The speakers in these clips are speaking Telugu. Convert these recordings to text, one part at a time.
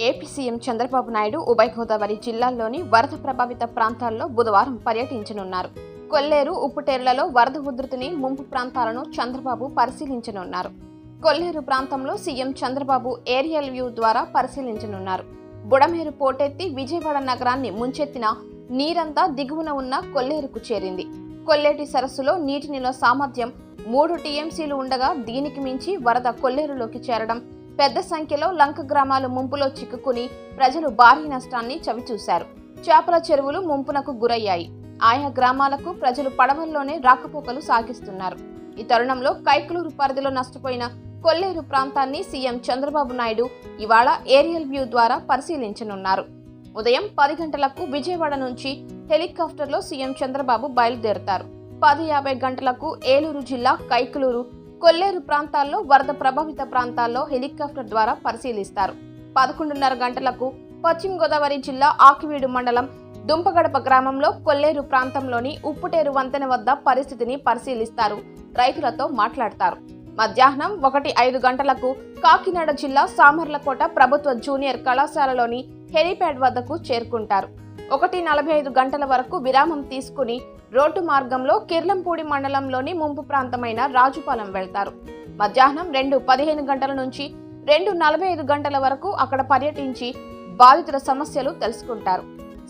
ఏపీ సీఎం చంద్రబాబు నాయుడు ఉభయ గోదావరి జిల్లాల్లోని వరద ప్రభావిత ప్రాంతాల్లో బుధవారం పర్యటించనున్నారు. కొల్లేరు ఉప్పుటేరులలో వరద ఉధృతిని ముంపు ప్రాంతాలను చంద్రబాబు పరిశీలించనున్నారు. కొల్లేరు ప్రాంతంలో సీఎం చంద్రబాబు ఏరియల్ వ్యూ ద్వారా పరిశీలించనున్నారు. బుడమేరు పోటెత్తి విజయవాడ నగరాన్ని ముంచెత్తిన నీరంతా దిగువన ఉన్న కొల్లేరుకు చేరింది. కొల్లేటి సరస్సులో నీటి నిల్వ సామర్థ్యం మూడు టీఎంసీలు ఉండగా దీనికి మించి వరద కొల్లేరులోకి చేరడం పెద్ద సంఖ్యలో లంక గ్రామాలు ముంపులో చిక్కుకుని ప్రజలు భారీ నష్టాన్ని చవిచూశారు. చేపల చెరువులు ముంపునకు గురయ్యాయి. ఆయా గ్రామాలకు ప్రజలు పడవల్లోనే రాకపోకలు సాగిస్తున్నారు. ఈ తరుణంలో కైకలూరు పరిధిలో నష్టపోయిన కొల్లేరు ప్రాంతాన్ని సీఎం చంద్రబాబు నాయుడు ఇవాళ ఏరియల్ వ్యూ ద్వారా పరిశీలించనున్నారు. ఉదయం పది గంటలకు విజయవాడ నుంచి హెలికాప్టర్లో సీఎం చంద్రబాబు బయలుదేరుతారు. పది యాభై గంటలకు ఏలూరు జిల్లా కైకలూరు కొల్లేరు ప్రాంతాల్లో వరద ప్రభావిత ప్రాంతాల్లో హెలికాప్టర్ ద్వారా పరిశీలిస్తారు. పదకొండున్నర గంటలకు పశ్చిమ గోదావరి జిల్లా ఆకివీడు మండలం దుంపగడప గ్రామంలో కొల్లేరు ప్రాంతంలోని ఉప్పుటేరు వంతెన వద్ద పరిస్థితిని పరిశీలిస్తారు. రైతులతో మాట్లాడతారు. మధ్యాహ్నం ఒకటి ఐదు గంటలకు కాకినాడ జిల్లా సామర్లకోట ప్రభుత్వ జూనియర్ కళాశాలలోని హెలిప్యాడ్ వద్దకు చేరుకుంటారు. ఒకటి నలభై ఐదు గంటల వరకు విరామం తీసుకుని రోడ్డు మార్గంలో కిర్లంపూడి మండలంలోని ముంపు ప్రాంతమైన రాజుపాలెం వెళ్తారు. మధ్యాహ్నం రెండు పదిహేను గంటల నుంచి రెండు నలభై ఐదు గంటల వరకు అక్కడ పర్యటించి బాధితుల సమస్యలు తెలుసుకుంటారు.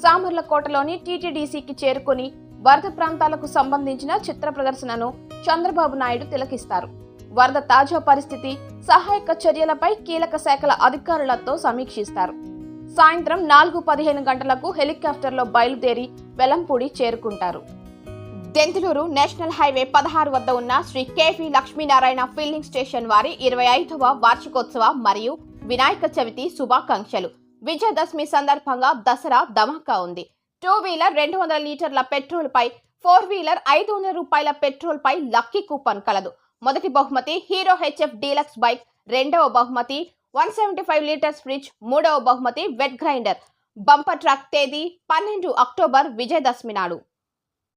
సామర్లకోటలోని టీటీడీసీకి చేరుకుని వరద ప్రాంతాలకు సంబంధించిన చిత్ర ప్రదర్శనను చంద్రబాబు నాయుడు తిలకిస్తారు. వరద తాజా పరిస్థితి సహాయక చర్యలపై కీలక శాఖల అధికారులతో సమీక్షిస్తారు. సాయంత్రం నాలుగు పదిహేను గంటలకు హెలికాప్టర్లో బయలుదేరి వెలంపూడి చేరుకుంటారు. దెంతులూరు నేషనల్ హైవే పదహారు వద్ద ఉన్న Shri K V Lakshminarayana filling station వారి ఇరవై ఐదవ వార్షికోత్సవ మరియు వినాయక చవితి శుభాకాంక్షలు. విజయదశమి సందర్భంగా దసరా ధమాకా ఉంది. టూ వీలర్ రెండు వందల లీటర్ల పెట్రోల్ పై ఫోర్ వీలర్ ఐదు వందల రూపాయల పెట్రోల్ పై లక్కీ కూపన్ కలదు. మొదటి బహుమతి హీరో హెచ్ఎఫ్ డీలక్స్ బైక్ రెండవ బహుమతి one seventy five litres fridge మూడవ బహుమతి వెట్ గ్రైండర్. బంపర్ ట్రక్ తేదీ పన్నెండు అక్టోబర్ విజయదశమి నాడు.